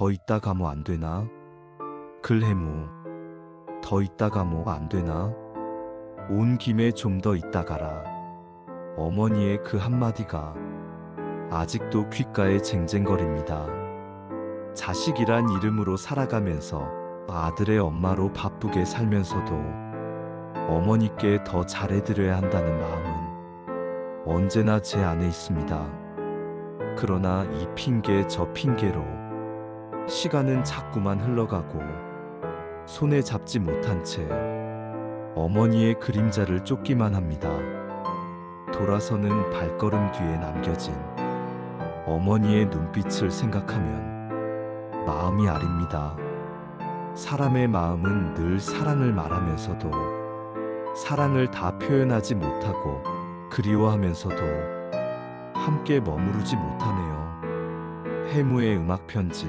더 있다 가 뭐 안 되나? 글해무 더 있다 가 뭐 안 되나? 온 김에 좀 더 있다 가라. 어머니의 그 한마디가 아직도 귓가에 쟁쟁거립니다. 자식이란 이름으로 살아가면서 아들의 엄마로 바쁘게 살면서도 어머니께 더 잘해드려야 한다는 마음은 언제나 제 안에 있습니다. 그러나 이 핑계 저 핑계로 시간은 자꾸만 흘러가고 손에 잡지 못한 채 어머니의 그림자를 쫓기만 합니다. 돌아서는 발걸음 뒤에 남겨진 어머니의 눈빛을 생각하면 마음이 아립니다. 사람의 마음은 늘 사랑을 말하면서도 사랑을 다 표현하지 못하고 그리워하면서도 함께 머무르지 못하네요. 해무의 음악 편지